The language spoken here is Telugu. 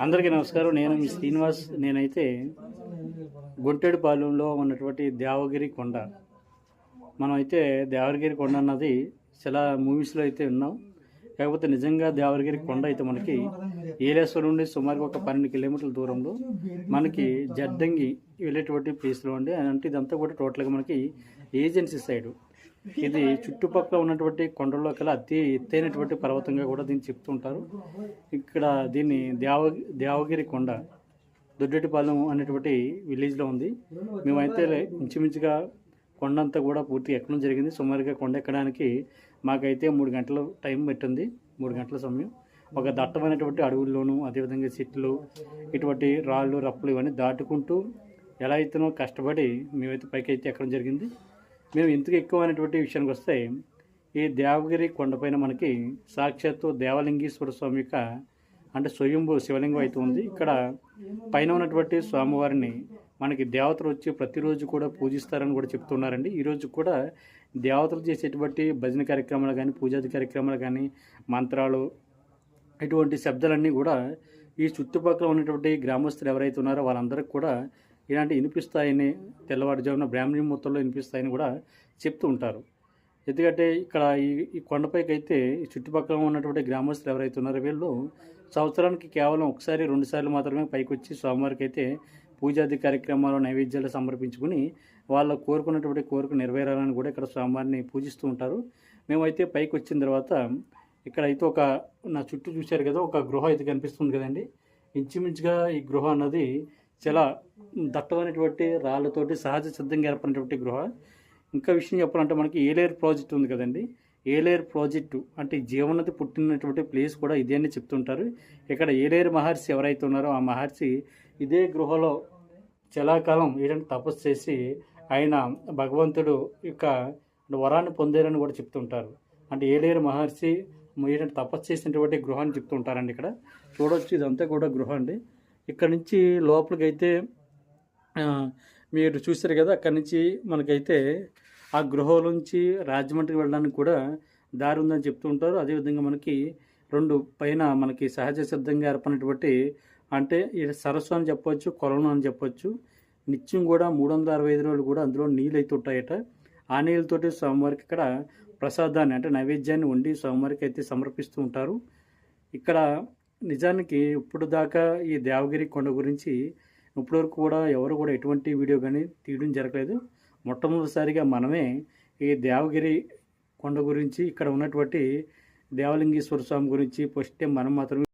అందరికీ నమస్కారం. నేను మీ శ్రీనివాస్. నేనైతే గుంటెడుపాలెంలో ఉన్నటువంటి దేవగిరి కొండ. మనం అయితే దేవగిరి కొండ అన్నది చాలా మూవీస్లో అయితే విన్నాం. కాకపోతే నిజంగా దేవగిరి కొండ అయితే మనకి ఏలేశ్వరం నుండి సుమారుగా ఒక పన్నెండు కిలోమీటర్ల దూరంలో మనకి జడ్డంగి వెళ్ళేటువంటి ప్లేస్లో అండి అంటే ఇదంతా కూడా టోటల్గా మనకి ఏజెన్సీ సైడు. ఇది చుట్టుపక్కల ఉన్నటువంటి కొండల్లో కల్లా అతి ఎత్తైనటువంటి పర్వతంగా కూడా దీన్ని చెప్తుంటారు ఇక్కడ దీన్ని దేవ దేవగిరి కొండ దొడ్డటిపాలెం అనేటువంటి విలేజ్లో ఉంది. మేమైతే ఇంచుమించుగా కొండంతా కూడా పూర్తి ఎక్కడం జరిగింది? సుమారుగా కొండ ఎక్కడానికి మాకైతే మూడు గంటలు టైం పెట్టింది. మూడు గంటల సమయం. ఒక దట్టమైనటువంటి అడవుల్లోనూ అదేవిధంగా చెట్లు ఇటువంటి రాళ్ళు రప్పులు ఇవన్నీ దాటుకుంటూ ఎలా అయితేనో కష్టపడి మేమైతే పైకి అయితే ఎక్కడం జరిగింది. మేము ఇంతకు ఎక్కువ అనేటువంటి విషయానికి వస్తే ఈ దేవగిరి కొండపైన మనకి సాక్షాత్తు దేవలింగేశ్వర స్వామి యొక్క అంటే స్వయంభూ శివలింగం అయితే ఉంది. ఇక్కడ పైన ఉన్నటువంటి స్వామివారిని మనకి దేవతలు వచ్చి ప్రతిరోజు కూడా పూజిస్తారని కూడా చెప్తున్నారండి. ఈరోజు కూడా దేవతలు చేసేటువంటి భజన కార్యక్రమాలు కానీ పూజాది కార్యక్రమాలు కానీ మంత్రాలు ఇటువంటి శబ్దాలన్నీ కూడా ఈ చుట్టుపక్కల ఉన్నటువంటి గ్రామస్తులు ఎవరైతే ఉన్నారో వాళ్ళందరికీ కూడా ఇలాంటి వినిపిస్తాయని తెల్లవారుజామున బ్రాహ్మణి మొత్తంలో వినిపిస్తాయని కూడా చెప్తూ ఉంటారు. ఎందుకంటే ఇక్కడ ఈ ఈ కొండపైకి అయితే ఈ చుట్టుపక్కల ఉన్నటువంటి గ్రామస్తులు ఎవరైతే ఉన్నారో వీళ్ళు సంవత్సరానికి కేవలం ఒకసారి రెండుసార్లు మాత్రమే పైకి వచ్చి స్వామివారికి అయితే పూజాది కార్యక్రమాలు నైవేద్యాలు సమర్పించుకుని వాళ్ళ కోరుకున్నటువంటి కోరిక నెరవేరాలని కూడా ఇక్కడ స్వామివారిని పూజిస్తూ ఉంటారు. మేమైతే పైకి వచ్చిన తర్వాత ఇక్కడ అయితే ఒక నా చుట్టూ చూశారు కదా ఒక గృహ అయితే కనిపిస్తుంది కదండి. ఇంచుమించుగా ఈ గృహ అన్నది చాలా దట్టమైనటువంటి రాళ్ళతోటి సహజ సిద్ధంగా ఏర్పడినటువంటి గృహ. ఇంకా విషయం చెప్పాలంటే మనకి ఏలేరు ప్రాజెక్ట్ ఉంది కదండి. ఏలేరు ప్రాజెక్టు అంటే జీవనది పుట్టినటువంటి ప్లేస్ కూడా ఇదే అని చెప్తుంటారు. ఇక్కడ ఏలేరు మహర్షి ఎవరైతే ఉన్నారో ఆ మహర్షి ఇదే గృహలో చలాకాలం ఏంటంటే తపస్సు చేసి ఆయన భగవంతుడు యొక్క వరాన్ని పొందారని కూడా చెప్తుంటారు. అంటే ఏలేరు మహర్షి ఏంటంటే తపస్సు చేసినటువంటి గృహాన్ని చెప్తుంటారండి ఇక్కడ. చూడవచ్చు ఇదంతా కూడా గృహం అండి. ఇక్కడ నుంచి లోపలికైతే మీరు చూశారు కదా అక్కడి నుంచి మనకైతే ఆ గృహంలోంచి రాజమండ్రి రాజమండ్రికి వెళ్ళడానికి కూడా దారి ఉందని చెప్తూ ఉంటారు. అదేవిధంగా మనకి రెండు పైన మనకి సహజ సిద్ధంగా ఏర్పడినటువంటి అంటే ఈ సరస్సు అని చెప్పొచ్చు కొలను అని చెప్పొచ్చు. నిత్యం కూడా మూడు వందల అరవై ఐదు రోజులు కూడా అందులో నీళ్ళు అయితే ఉంటాయట. ఆ నీళ్ళతోటి స్వామివారికి ఇక్కడ ప్రసాదాన్ని అంటే నైవేద్యాన్ని వండి స్వామివారికి అయితే సమర్పిస్తూ ఉంటారు. ఇక్కడ నిజానికి ఇప్పుడు దాకా ఈ దేవగిరి కొండ గురించి ఇప్పటివరకు కూడా ఎవరు కూడా ఎటువంటి వీడియో కానీ తీయడం జరగలేదు. మొట్టమొదటిసారిగా మనమే ఈ దేవగిరి కొండ గురించి ఇక్కడ ఉన్నటువంటి దేవలింగేశ్వర స్వామి గురించి ఫస్ట్ టైం మనం మాత్రమే